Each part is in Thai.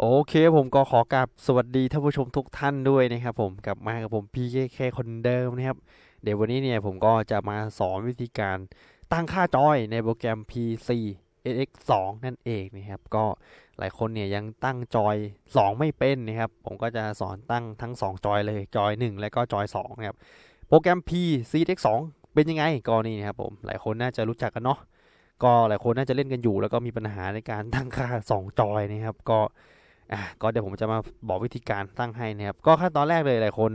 โอเคผมก็ขอกราบสวัสดีท่านผู้ชมทุกท่านด้วยนะครับผมกลับมากับผม PKK คนเดิมนะครับ เดี๋ยววันนี้เนี่ยผมก็จะมาสอนวิธีการตั้งค่าจอยในโปรแกรม PC NX2 นั่นเองนะครับ ก็หลายคนเนี่ยยังตั้งจอย 2 ไม่เป็นนะครับ ผมก็จะสอนตั้งทั้ง 2 จอยเลยจอย 1 และก็จอย 2 นะครับ โปรแกรม PC NX2 เป็นยังไงก็นี่นะครับผมหลายคนน่าจะรู้จักกันเนาะก็หลายคนน่าจะเล่นกันอยู่ แล้วก็มีปัญหาในการตั้งค่า 2 จอยนะครับก็ อะก็เดี๋ยวผมจะมาบอกวิธีการตั้งให้นะครับ ก็ขั้นตอนแรกเลยหลายคน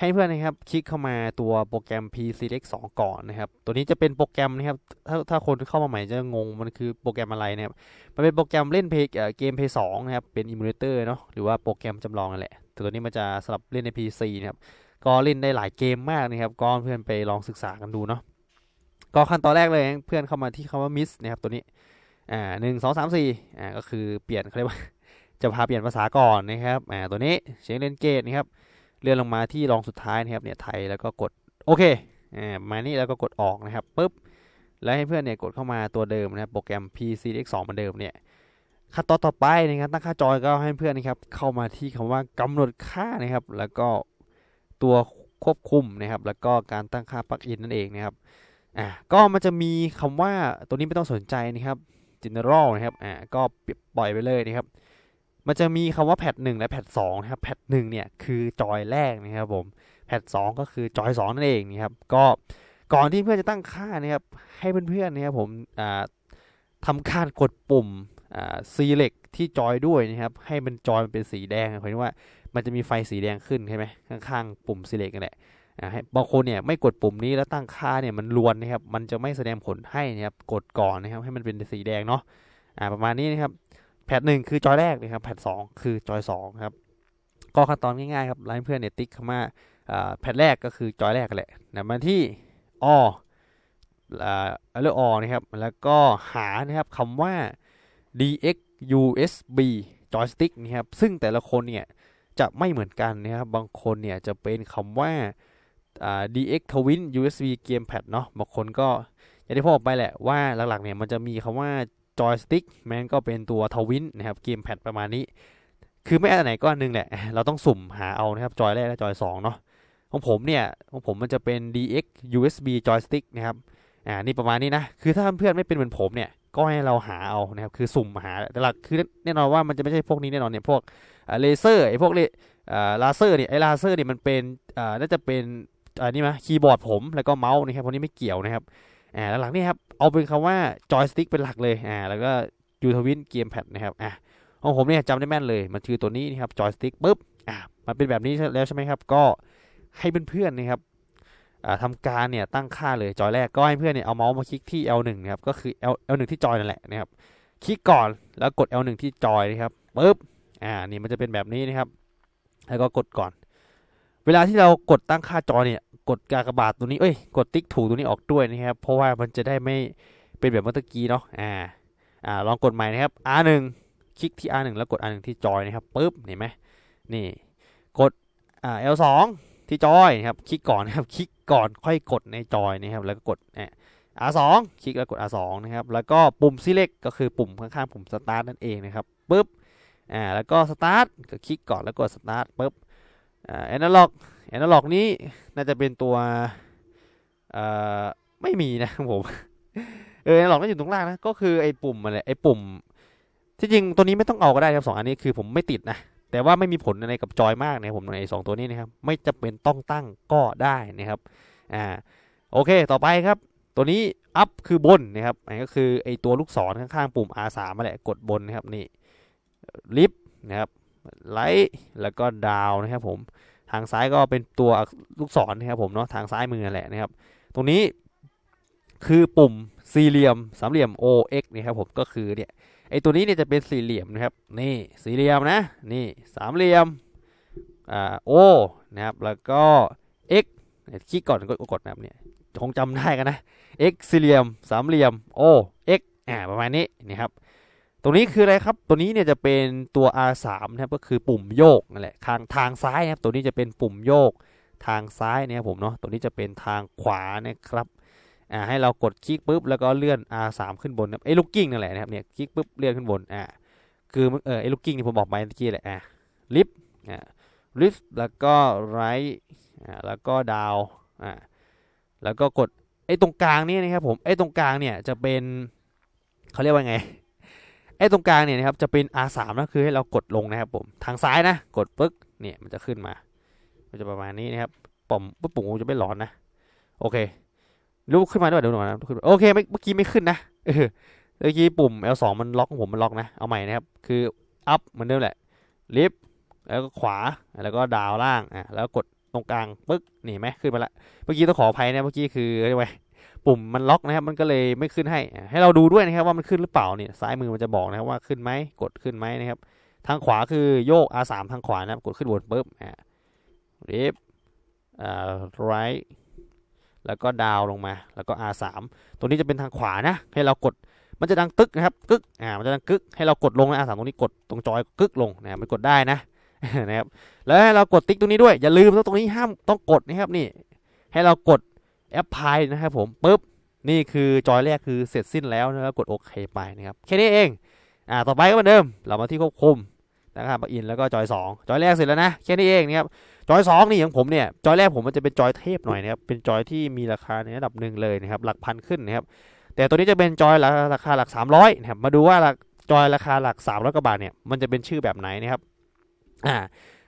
ให้เพื่อนนะครับคลิกเข้ามาตัวโปรแกรม PCX2 ก่อนนะครับ ตัวนี้จะเป็นโปรแกรมนะครับถ้าถ้าคนเข้ามาใหม่จะงงมันคือโปรแกรมอะไรนะครับ มันเป็นโปรแกรมเล่นเพลงเกมเพย์สองนะครับเป็นอิมูเลเตอร์เนาะหรือว่าโปรแกรมจำลองนั่นแหละแต่ตัวนี้มันจะสำหรับเล่นใน PC นะครับก็เล่นได้หลายเกมมากนะครับก็เพื่อนไปลองศึกษากันดูเนาะก็ขั้นตอนแรกเลยเพื่อนเข้ามาที่คำว่า miss นะครับตัวนี้อ่าหนึ่งสองสามสี่อ่าก็คือเปลี่ยนเขาเรียกว่า จะพาเปลี่ยนภาษาก่อนนะครับอ่าตัวนี้เสียงเลนเกตนะครับเลื่อนลงมาที่รองสุดท้ายนะครับเนี่ยไทยแล้วก็กดโอเคอ่ามานี่แล้วก็กดออกนะครับปุ๊บแล้วให้เพื่อนเนี่ยกดเข้ามาตัวเดิมนะครับโปรแกรม PCX2 เหมือนเดิมเนี่ยขั้นตอนต่อไปนะครับตั้งค่าจอยก็ให้เพื่อนนะครับเข้ามาที่คำว่ากำหนดค่านะครับ แล้วก็ตัวควบคุมนะครับ แล้วก็การตั้งค่าปลั๊กอินนั่นเองนะครับอ่าก็มันจะมีคำว่าตัวนี้ไม่ต้องสนใจนะครับ general นะครับอ่าก็ปล่อยไปเลยนะครับ มันจะมีคำว่าแพทหนึ่งและแพทสองนะครับแพทหนึ่งเนี่ยคือจอยแรกนะครับผมแพทสองก็คือจอยสองนั่นเองนะครับก็ก่อนที่เพื่อนจะตั้งค่านะครับให้เพื่อนๆนะครับผมอ่าทำการกดปุ่มอ่า select ที่จอยด้วยนะครับให้มันจอยมันเป็นสีแดงหมายถึงว่ามันจะมีไฟสีแดงขึ้นใช่ไหมข้างๆปุ่ม select กันแหละบางคนเนี่ยไม่กดปุ่มนี้แล้วตั้งค่าเนี่ยมันลวนนะครับมันจะไม่แสดงผลให้นะครับกดก่อนนะครับให้มันเป็นสีแดงเนาะประมาณนี้นะครับ แพทหนึ่งคือจอยแรกนะครับแพทสองคือจอยสองครับก็ขั้นตอนง่ายๆครับไลน์เพื่อนเนี่ยติ๊กเข้ามาแพทแรกก็คือจอยแรกกันแหละนะมาที่อเลือกอนะครับแล้วก็หานะครับคำว่า dx usb joystick นะครับซึ่งแต่ละคนเนี่ยจะไม่เหมือนกันนะครับบางคนเนี่ยจะเป็นคำว่า dx twin usb gamepad เนาะบางคนก็อย่างที่พ่อบอกไปแหละว่าหลักๆเนี่ยมันจะมีคำว่า จอยสติ๊กแม้นก็เป็นตัวทวินนะครับเกมแพดประมาณนี้ คือไม่อันไหนก็อันนึงแหละ เราต้องสุ่มหาเอานะครับจอยแรกและจอย2เนาะของผมเนี่ยของผมมันจะเป็น DX USB joystick นะครับอ่านี่ประมาณนี้นะคือถ้าเพื่อนไม่เป็นเหมือนผมเนี่ยก็ให้เราหาเอานะครับคือสุ่มหาแต่หลักคือแน่นอนว่ามันจะไม่ใช่พวกนี้แน่นอนเนี่ยพวกเลเซอร์ไอ้พวกเลลาเซอร์เนี่ยไอ้ลาเซอร์เนี่ยมันเป็นอ่าน่าจะเป็นอันนี้มั้ยคีย์บอร์ดผมแล้วก็เมาส์นะครับพวกนี้ไม่เกี่ยวนะครับ อ่าหลังนี่ครับเอาเป็นคำว่าจอยสติ๊กเป็นหลักเลยอ่าแล้วก็ยูทวินเกมแพดนะครับอ่าของผมเนี่ยจำได้แม่นเลยมันคือตัวนี้นะครับจอยสติ๊กปุ๊บอ่ามันเป็นแบบนี้แล้วใช่ไหมครับ ก็ให้เพื่อนๆนะครับทำการเนี่ยตั้งค่าเลยจอยแรกก็ให้เพื่อนเนี่ยเอาเมาส์มาคลิกที่ L1 นะครับก็คือ L L1 ที่จอยนั่นแหละนะครับคลิกก่อนแล้วกด L1 ที่จอยนะครับปุ๊บอ่านี่มันจะเป็นแบบนี้นะครับ แล้วก็กดก่อน เวลาที่เรากดตั้งค่าจอเนี่ย กดกากบาทตัวนี้เอ้ยกดติ๊กถูกตัวนี้ออกด้วยนะครับ เพราะว่ามันจะได้ไม่เป็นแบบเมื่อกี้เนาะอ่าอ่าลองกดใหม่นะครับ R1 คลิกที่ R1 แล้วกด R1 ที่จอยนะครับปึ๊บเห็นไหมนี่กดอ่า L2 ที่จอยนะครับคลิกก่อนนะครับคลิกก่อนค่อยกดในจอยนะครับแล้วก็กดอ่ R2 คลิกแล้วกด R2 นะครับแล้วก็ปุ่ม select ก็คือปุ่มข้างๆปุ่ม start นั่นเองนะครับปึ๊บอ่าแล้วก็ start ก็คลิกก่อนแล้วกด start ปึ๊บ แอ่า analog แอนาล็อกนี้น่าจะเป็นตัวไม่มีนะผมเออแอนาล็อกก็อยู่ตรงล่างนะก็คือไอ้ปุ่มอะไรไอ้ปุ่ม ที่จริงตัวนี้ไม่ต้องเอาก็ได้ครับสองอันนี้คือผมไม่ติดนะแต่ว่าไม่มีผลอะไรกับจอยมากนะผมในสองตัวนี้นะครับไม่จะเป็นต้องตั้งก็ได้นะครับอ่าโอเคต่อไปครับ ตัวนี้อัพคือบนนะครับอันก็คือไอตัวลูกศรข้างๆปุ่ม R3 มาแหละกดบนนะครับนี่ลิฟนะครับ ไลท์แล้วก็ดาวนะครับผมทางซ้ายก็เป็นตัวลูกศรนะครับผมเนาะทางซ้ายมือแหละนะครับ ตรงนี้คือปุ่มสี่เหลี่ยมสามเหลี่ยม OX นะครับผมก็คือเนี่ยไอตัวนี้เนี่ยจะเป็นสี่เหลี่ยมนะครับนี่สี่เหลี่ยมนะนี่สามเหลี่ยมอ่า O นะครับแล้วก็ X คลิกก่อนก็กดนะครับเนี่ยคงจำได้กันนะ X สี่เหลี่ยมสามเหลี่ยม O X อ่าประมาณนี้นะครับ รงนี้คืออะไรครับ ตัวนี้เนี่ยจะเป็นตัว R3 นะครับก็คือปุ่มโยกนั่นแหละทางทางซ้ายนะครับตัวนี้จะเป็นปุ่มโยกทางซ้ายเนี่ยผมเนาะตัวนี้จะเป็นทางขวานะครับอ่าให้เรากดคลิกปุ๊บแล้วก็เลื่อน R3 ขึ้นบนนะไอ้ลูกกิ้งนั่นแหละนะครับเนี่ยคลิกปุ๊บเลื่อนขึ้นบนอ่าคือเออไอ้ลูกกิ้งที่ผมบอกไปเมื่อกี้แหละอะลิฟอะลิฟแล้วก็ไรอะแล้วก็ดาวอะแล้วก็กดไอ้ตรงกลางนี่นะครับผมไอ้ตรงกลางเนี่ยจะเป็นเขาเรียกว่าไง ไอ้ตรงกลางเนี่ยนะครับจะเป็น R3 นะคือให้เรากดลงนะครับผมทางซ้ายนะกดปึ๊กเนี่ยมันจะขึ้นมา มันจะประมาณนี้นะครับปุ่มปุ๊บปุ่มจะไม่ร้อนนะ โอเคลุกขึ้นมาด้วยเดี๋ยวหน่อยนะขึ้นโอเคเมื่อกี้ไม่ขึ้นนะเออเมื่อกี้ปุ่ม L2 มันล็อกผมมันล็อกนะเอาใหม่นะครับคือ up เหมือนเดิมแหละ lift แล้วก็ขวาแล้วก็ดาวล่างอะแล้วกดตรงกลางปึ๊กนี่ไหมขึ้นมาละเมื่อกี้ต้องขออภัยนะเมื่อกี้คือเรียกว่า ปุ่มมันล็อกนะครับ มันก็เลยไม่ขึ้นให้ ให้เราดูด้วยนะครับว่ามันขึ้นหรือเปล่าเนี่ยซ้ายมือมันจะบอกนะครับว่าขึ้นไหมกดขึ้นไหมนะครับ ทางขวาคือโยก R3 ทางขวานะครับกดขึ้นบนปึ๊บอะ lift อ่า right แล้วก็ดาวลงมา แล้วก็ R3 ตัวนี้จะเป็นทางขวานะ ให้เรากด มันจะดังตึกนะครับ กึก อ่า มันจะดังกึก ให้เรากดลงนะ R3 ตรงนี้กดตรงจอยกึกลงนะมันกดได้นะ นะครับ แล้วให้เรากดติ๊กตรงนี้ด้วย อย่าลืมตรงนี้ห้ามต้องกดนะครับนี่ ให้เรากด แอปพลายนะครับผมปึ๊บนี่คือจอยแรกคือเสร็จสิ้นแล้วนะครับกดโอเคไปนะครับแค่นี้เองอ่าต่อไปก็เหมือนเดิม เรามาที่ควบคุมนะครับอินแล้วก็จอย 2 จอยแรกเสร็จแล้วนะแค่นี้เองนะครับจอย 2 นี่ของผมเนี่ยจอยแรกผมมันจะเป็นจอยเทพหน่อยนะครับเป็นจอยที่มีราคาในระดับหนึ่งเลยนะครับหลักพันขึ้นนะครับแต่ตัวนี้จะเป็นจอยราคาหลัก 300นะครับมาดูว่าจอยราคาหลัก300กว่าบาทเนี่ยมันจะเป็นชื่อแบบไหนนะครับอ่า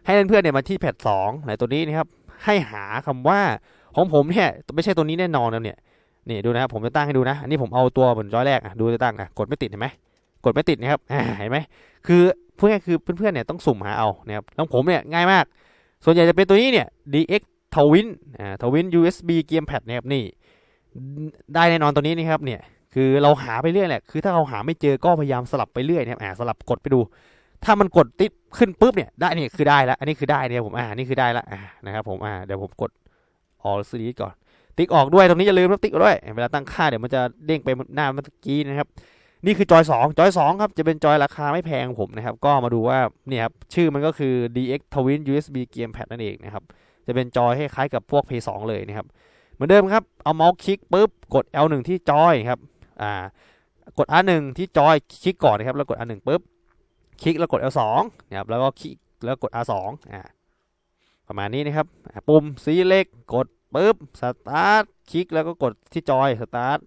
ให้เพื่อนๆเนี่ยมาที่แพทสองในตัวนี้นะครับให้หาคำว่า ของผมเนี่ยไม่ใช่ตัวนี้แน่นอนแล้วเนี่ยนี่ดูนะครับผมจะตั้งให้ดูนะอันนี้ผมเอาตัวบนจอยแรกอะดูจะตั้งอะกดไม่ติดเห็นไหมกดไม่ติดนะครับเห็นไหมคือพูดง่ายคือเพื่อนๆเนี่ยต้องสุ่มหาเอานะครับแล้วผมเนี่ยง่ายมาก ส่วนใหญ่จะเป็นตัวนี้เนี่ย DX Twin อ่า Twin USB Gamepad นะครับนี่ ได้แน่นอนตัวนี้นะครับเนี่ยคือเราหาไปเรื่อยแหละคือถ้าเราหาไม่เจอก็พยายามสลับไปเรื่อยนะครับอ่าสลับกดไปดู ถ้ามันกดติดขึ้นปุ๊บเนี่ยได้นี่คือได้แล้วอันนี้คือได้เนี่ยผมอ่านี่คือได้แล้วอ่านะครับผมอ่าเดี๋ยวผมกด all select ก่อน ติ๊กออกด้วยตรงนี้อย่าลืมนะติ๊กด้วย เวลาตั้งค่าเดี๋ยวมันจะเด้งไปหน้าเมื่อกี้นะครับนี่คือจอย 2 จอย 2 ครับ จะเป็นจอยราคาไม่แพงของผมนะครับ ก็มาดูว่าเนี่ยครับ ชื่อมันก็คือ DX Twin USB Gamepad นั่นเองนะครับ จะเป็นจอยคล้ายๆกับพวก P2 เลยนะครับ เหมือนเดิมครับ เอาเมาส์คลิกปุ๊บ กด L1 ที่จอยครับ อ่า กด R1 ที่จอยคลิกก่อนนะครับ แล้วกด R1 ปุ๊บ คลิกแล้วกด L2 นะครับ แล้วก็คลิกแล้วกด R2 อ่า ประมาณนี้นะครับ ปุ่มสีเล็กกดปุ๊บสตาร์ทคลิกแล้วก็กดที่จอยสตาร์ท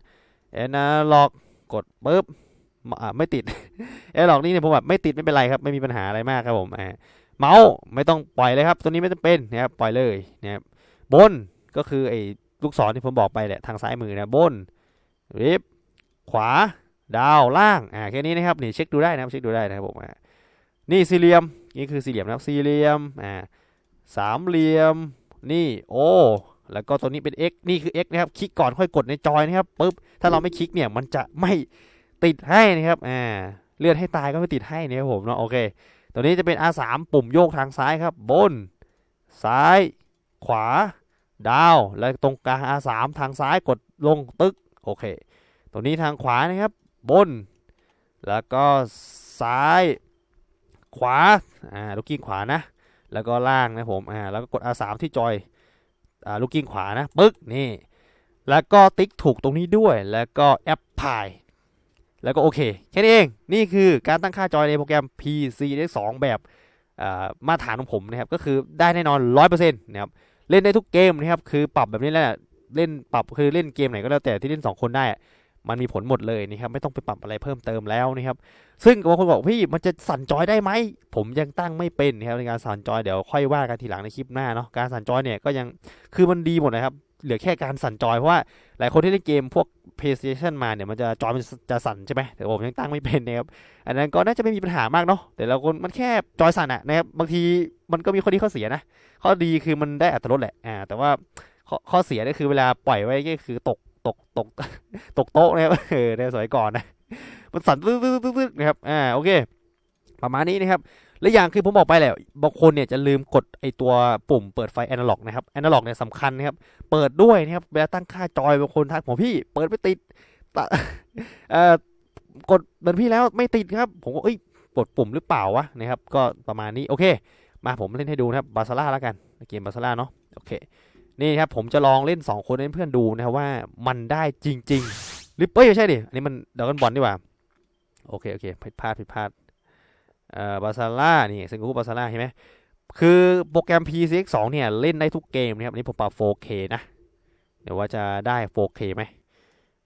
แอนาล็อกกดปุ๊บไม่ติดแอนาล็อกนี่เนี่ยผมแบบไม่ติดไม่เป็นไรครับ ไม่มีปัญหาอะไรมากครับผมเมาส์ไม่ต้องปล่อยเลยครับ ตัวนี้ไม่จำเป็นนะครับปล่อยเลยนะครับบนก็คือไอ้ลูกศรที่ผมบอกไปแหละทางซ้ายมือนะบนริบขวาดาวล่างอ่าแค่นี้นะครับนี่เช็คดูได้นะครับเช็คดูได้นะครับผมนี่สี่เหลี่ยมนี่คือสี่เหลี่ยมนะครับสี่เหลี่ยมอ่า สามเหลี่ยม นี่โอ้แล้วก็ตัวนี้เป็น x นี่คือ x นะครับ คลิกก่อนค่อยกดในจอยนะครับปุ๊บ ถ้าเราไม่คลิกเนี่ย มันจะไม่ติดให้นะครับ อ่า เลื่อนให้ตายก็ไม่ติดให้นะครับผมเนาะ โอเค ตัวนี้จะเป็น R3 ปุ่มโยกทางซ้ายครับ บน ซ้าย ขวา ดาว แล้วตรงกลาง R3 ทางซ้ายกดลงตึก โอเค ตัวนี้ทางขวานะครับ บน แล้วก็ซ้าย ขวา อ่า ลูกกิ้งขวานะ แล้วก็ล่างนะผมอ่าแล้วก็กด R3 ที่จอยอ่าลูกกิ้งขวานะปึ๊กนี่แล้วก็ติ๊กถูกตรงนี้ด้วยแล้วก็แอปพายแล้วก็โอเคแค่นี้เองนี่คือการตั้งค่าจอยในโปรแกรม PC 2แบบอ่ามาตรฐานของผมนะครับก็คือได้แน่นอน 100%นะครับเล่นได้ทุกเกมนะครับคือปรับแบบนี้แหละเล่นปรับคือเล่นเกมไหนก็แล้วแต่ที่เล่น 2 คนได้ มันมีผลหมดเลยนะครับไม่ต้องไปปรับอะไรเพิ่มเติมแล้วนะครับซึ่งบางคนบอกพี่มันจะสั่นจอยได้ไหมผมยังตั้งไม่เป็นนะครับในการสั่นจอยเดี๋ยวค่อยว่ากันทีหลังในคลิปหน้าเนาะการสั่นจอยเนี่ยก็ยังคือมันดีหมดนะครับเหลือแค่การสั่นจอยเพราะว่าหลายคนที่เล่นเกมพวก PlayStation มาเนี่ยมันจะจอยมันจะสั่นใช่ไหมแต่ผมยังตั้งไม่เป็นนะครับอันนั้นก็น่าจะไม่มีปัญหามากเนาะแต่เราคนมันแค่จอยสั่นอะนะครับบางทีมันก็มีข้อดีข้อเสียนะข้อดีคือมันได้อัตรสแหละอ่าแต่ว่าขข้อเสียก็คือเวลาปล่อยไว้ก็คือตก ตกตกตกโต๊ะนะครับเออในสมัยก่อนนะมันสั่นตึ๊กๆนะครับอ่าโอเค ประมาณนี้นะครับและอย่างคือผมบอกไปแหละบางคนเนี่ยจะลืมกดไอตัวปุ่มเปิดไฟแอนะล็อกนะครับแอนะล็อกเนี่ยสำคัญนะครับ เปิดด้วยนะครับเวลาตั้งค่าจอยบางคนทักผมพี่เปิดไม่ติดตะเอ่อกดเหมือนพี่แล้วไม่ติดครับ ผมก็เอ้ยกดปุ่มหรือเปล่าวะนะครับ ก็ประมาณนี้โอเค มาผมเล่นให้ดูนะครับบาซาร่าแล้วกันเกมบาซาร่าเนาะโอเค นี่ครับผมจะลองเล่น 2 คนให้เพื่อนดูนะครับว่ามันได้จริงๆหรือเอ้ยไม่ใช่ดิอันนี้มันดราก้อนบอลดีกว่าโอเคโอเคผิดพลาดผิดพลาดเอ่อบาซาร่านี่เซนโกคุบาซาร่าเห็นไหมคือโปรแกรม PCX 2เนี่ยเล่นได้ทุกเกมนะครับอันนี้ผมปรับ 4K นะเดี๋ยวว่าจะได้ 4K ไหม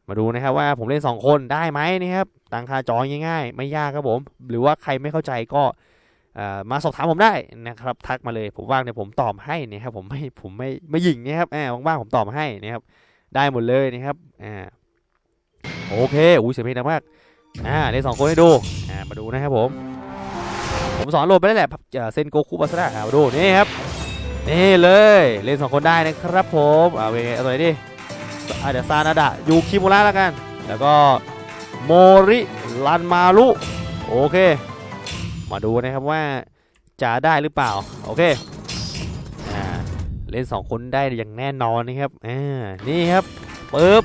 มาดูนะครับว่าผมเล่น 2 คนได้ไหมนะครับตั้งค่าจอง่ายๆ ไม่ยากครับผม หรือว่าใครไม่เข้าใจก็ มาสอบถามผมได้นะครับทักมาเลยผมว่างเดี๋ยผมตอบให้นะครับผมไม่ผมไม่ไม่ยิงนะครับอ่าว่างๆผมตอบให้นะครับได้หมดเลยนะครับอ่าโอเคอุ้ยเสียงเพลงดังมากอ่าเลนสองคนให้ดูอ่ามาดูนะครับผมผมสอนโหลดไปแล้แหละเซนโกคุบาสระอ่ามาดูนี่ครับนี่เลยเล่นสองคนได้นะครับผมเอาเป็นไงเอาไหนดิเดี๋ยวซานาดะยูคิมุระแล้วกัน แล้วก็โมริรันมารุโอเค มาดูนะครับว่าจะได้หรือเปล่า โอเคอ่าเล่น 2 คนได้อย่างแน่นอนนะครับอ่านี่ครับปึ๊บ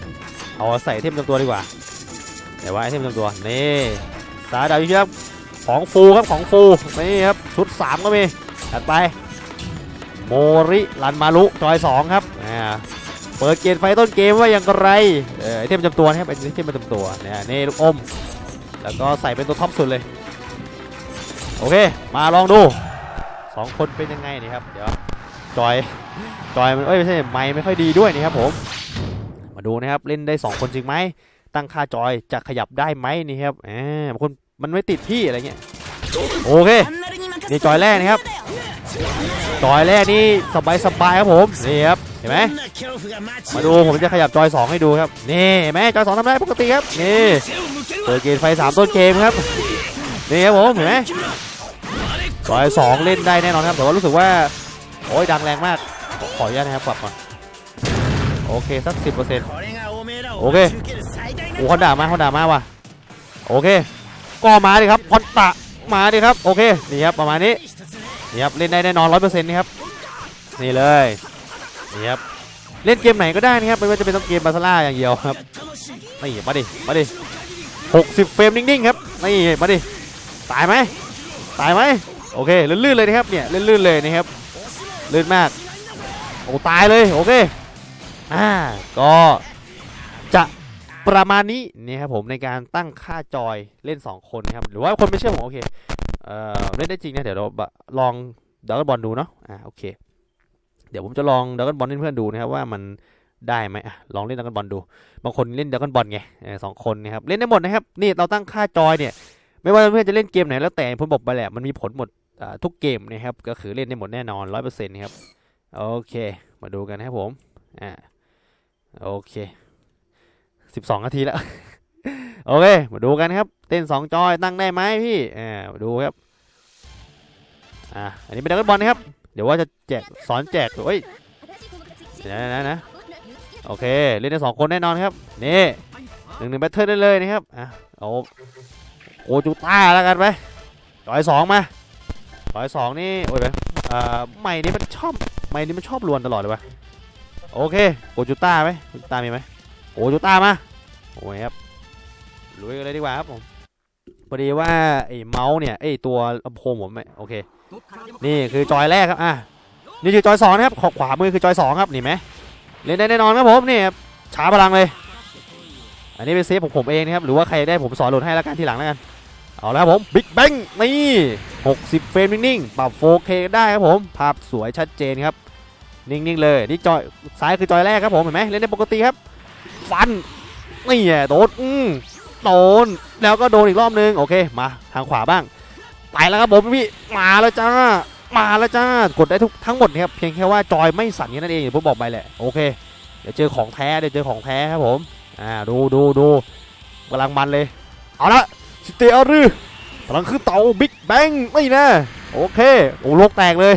เอาใส่เทมจำตัวดีกว่าเดี๋ยวว่าไอเทมจำตัวนี่สาดาวยูครับของฟูครับของฟูนี่ครับชุด 3 ก็มีจัดไปโมริรันมารุจอย 2 ครับอ่าเปิดเกมไฟต้นเกมว่าอย่างไรเออไอเทมจำตัวนะครับไอเทมประจำตัวเนี่ยนี่ลูกอมแล้วก็ใส่เป็นตัวท็อปสุดเลย โอเค มาลองดูสองคนเป็นยังไงนี่ครับ เดี๋ยวจอยจอยมันเอ้ยไม่ใช่ไม้ไม่ค่อยดีด้วยนี่ครับผม มาดูนะครับเล่นได้ 2 คนจริงไหมตั้งค่าจอยจะขยับได้ไหมนี่ครับอ่าบางคนมันไม่ติดที่อะไรเงี้ยโอเคนี่จอยแรกนะครับจอยแรกนี่สบายสบายครับผมนี่ครับเห็นไหมมาดูผมจะขยับจอย 2 ให้ดูครับนี่เห็นไหมจอย2ทำได้ปกติครับนี่เปิดเกมไฟ3ต้นเกมครับนี่ครับผมเห็นไหม จอยสองเล่นได้แน่นอนครับ แต่ว่ารู้สึกว่า โอ้ยดังแรงมาก ขออนุญาตนะครับปรับก่อนโอเค สักสิบเปอร์เซ็นต์โอเค โอ้เขาด่ามาเขาด่ามาว่ะ โอเค ก็มาดิครับพอนตะมาดิครับ โอเค นี่ครับประมาณนี้ นี่ครับเล่นได้แน่นอนร้อยเปอร์เซ็นต์นี่ครับ นี่เลย นี่ครับเล่นเกมไหนก็ได้นะครับไม่ว่าจะเป็นต้องเกมบาซาร่าอย่างเดียวครับนี่มาดิมาดิหกสิบเฟรมนิ่งๆครับนี่มาดิตายไหมตายไหม โอเคลื่นๆเลยนะครับเนี่ยลื่นๆเลยนะครับลื่นมากโอ้ตายเลยโอเคอ่าก็จะประมาณนี้นี่ครับผมในการตั้งค่าจอยเล่น 2 คนนะครับหรือว่าคนไม่เชื่อผมโอเคเอ่อเล่นได้จริงนะเดี๋ยวเราลองดักกบอลดูเนาะอ่าโอเค เดี๋ยวผมจะลองดักกบอลเล่นเพื่อนดูนะครับว่ามันได้ไหมอะลองเล่นดักกบอลดู บางคนเล่นดักกบอลไงสองคนนะครับเล่นได้หมดนะครับนี่เราตั้งค่าจอยเนี่ยไม่ว่าเพื่อนจะเล่นเกมไหนแล้วแต่ผมบอกไปแหละมันมีผลหมด ทุกเกมนะครับ ก็คือเล่นได้หมดแน่นอนร้อยเปอร์เซ็นต์ครับ โอเค มาดูกันนะครับผม อ่า โอเคสิบสองนาทีแล้ว โอเค มาดูกันครับ เต้นสองจอยตั้งได้ไหมพี่ อ่า มาดูครับ อ่า อันนี้เป็นดักบอลนะครับ เดี๋ยวว่าจะแจกสอนแจกเฮ้ยนะนะนะ โอเค เล่นได้สองคนแน่นอนครับ นี่หนึ่งหนึ่งแบทเทิลได้เลยนะครับ อะ เอาโกจูต้าแล้วกันไปจอยสองมา จอยสองนี่ โอ้ยไปอ่าใหม่นี่มันชอบใหม่นี่มันชอบลวนตลอดเลยวะโอเคโกจูต้าไหมโกจูต้ามีไหมโกจูต้ามาโอ้ยครับลุยกันเลยดีกว่าครับผมพอดีว่าไอ้เมาส์เนี่ยไอ้ตัวลำโพงผมไม่โอเค นี่คือจอยแรกครับอะนี่คือจอยสองนะครับขอขวามือคือจอยสองครับนี่ไหมเล่นได้แน่นอนครับผมนี่ช้าพลังเลย อันนี้เป็นเซฟของผมเองนะครับหรือว่าใครได้ผมสอนหลดให้แล้วกันทีหลังแล้วกัน เอาแล้วผมบิ๊กแบงนี่ 60 เฟรมนิ่งๆ ปรับ 4K ได้ครับผม ภาพสวยชัดเจนครับ นิ่งๆ เลย นี่จอยซ้ายคือจอยแรกครับผม เห็นไหมเล่นได้ปกติครับ ฟัน นี่แหโดนอืมโดน แล้วก็โดนอีกรอบนึง โอเค มาทางขวาบ้าง ไปแล้วครับผมพี่ มาแล้วจ้า มาแล้วจ้า กดได้ทุกทั้งหมดนะครับ เพียงแค่ว่าจอยไม่สั่นแค่นั้นเองอย่างผมบอกไปแหละ โอเค เดี๋ยวเจอของแท้ เดี๋ยวเจอของแท้ครับผม อ่า ดูดูดูกำลังมันเลย เอาละ สเตอร์กำลังขึ้นเต่าบิ๊กแบงไม่นะโอเคโอ้โลกแตกเลย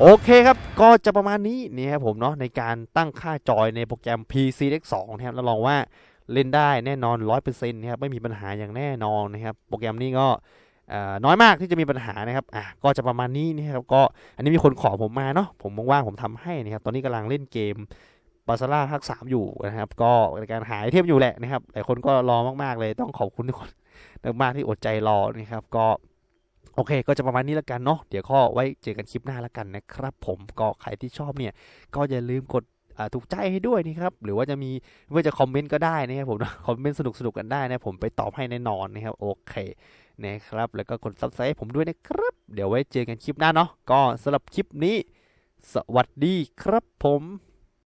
โอเคครับ ก็จะประมาณนี้นี่ครับผมเนาะในการตั้งค่าจอยในโปรแกรม PC Deck 2นะครับรับรองว่าเล่นได้แน่นอน 100%นะครับไม่มีปัญหาอย่างแน่นอนนะครับ โปรแกรมนี้ก็น้อยมากที่จะมีปัญหานะครับอะก็จะประมาณนี้นะครับก็อันนี้มีคนขอผมมาเนาะผมว่างๆผมทำให้นะครับ ตอนนี้กำลังเล่นเกมบาซาร่าภาคสามอยู่นะครับ ก็ในการหาไอเทมอยู่แหละนะครับหลายคนก็รอมากๆเลยต้องขอบคุณทุกคน มากๆที่อดใจรอนะครับก็โอเค ก็จะประมาณนี้แล้วกันเนาะเดี๋ยวข้อไว้เจอกันคลิปหน้าแล้วกันนะครับ ผมก็ใครที่ชอบเนี่ย ก็อย่าลืมกดถูกใจให้ด้วยนะครับ หรือว่าจะมีไม่ว่าจะคอมเมนต์ก็ได้นะครับผมคอมเมนต์สนุกๆกันได้นะผมไปตอบให้แน่นอนนะครับโอเคนะครับ แล้วก็กด subscribe ให้ผมด้วยนะครับ เดี๋ยวไว้เจอกันคลิปหน้าเนาะก็สำหรับคลิปนี้ สวัสดีครับผม